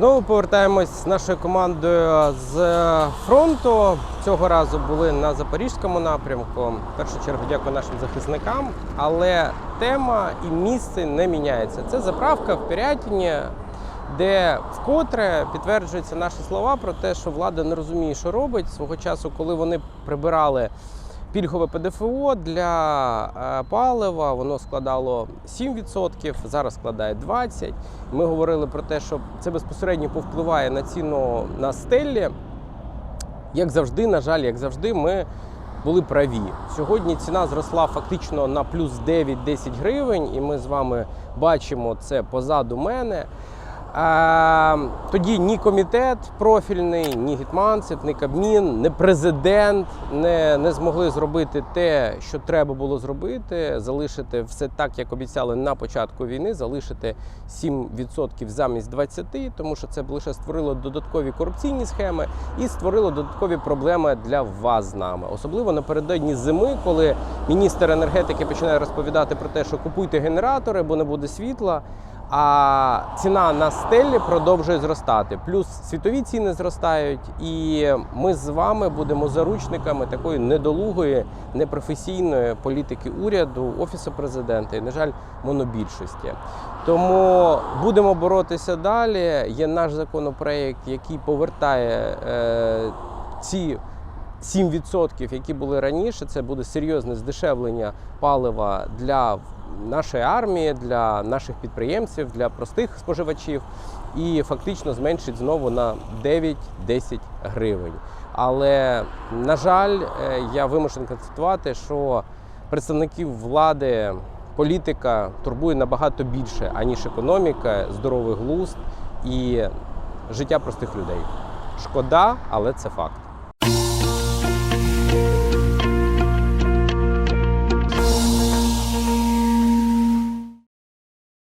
Знову повертаємось з нашою командою з фронту. Цього разу були на запорізькому напрямку. В першу чергу дякую нашим захисникам. Але тема і місце не міняється. Це заправка в Пірятіні, де вкотре підтверджуються наші слова про те, що влада не розуміє, що робить свого часу, коли вони прибирали пільгове ПДФО для е, палива, воно складало 7%, зараз складає 20%. Ми говорили про те, що це безпосередньо повпливає на ціну на стелі. Як завжди, на жаль, як завжди, ми були праві. Сьогодні ціна зросла фактично на плюс 9-10 гривень, і ми з вами бачимо це позаду мене. Тоді ні комітет профільний, ні Гетманцев, ні Кабмін, ні президент не, не змогли зробити те, що треба було зробити, залишити все так, як обіцяли на початку війни, залишити 7% замість 20%, тому що це лише створило додаткові корупційні схеми і створило додаткові проблеми для вас з нами. Особливо напередодні зими, коли міністр енергетики починає розповідати про те, що купуйте генератори, бо не буде світла. А ціна на стелі продовжує зростати. Плюс світові ціни зростають, і ми з вами будемо заручниками такої недолугої, непрофесійної політики уряду, офісу президента і, на жаль, монобільшості. Тому будемо боротися далі. Є наш законопроект, який повертає е, ці 7%, які були раніше, це буде серйозне здешевлення палива для нашої армії, для наших підприємців, для простих споживачів, і фактично зменшить знову на 9-10 гривень. Але на жаль, е, я вимушений констатувати, що представників влади політика турбує набагато більше, аніж економіка, здоровий глузд і життя простих людей. Шкода, але це факт.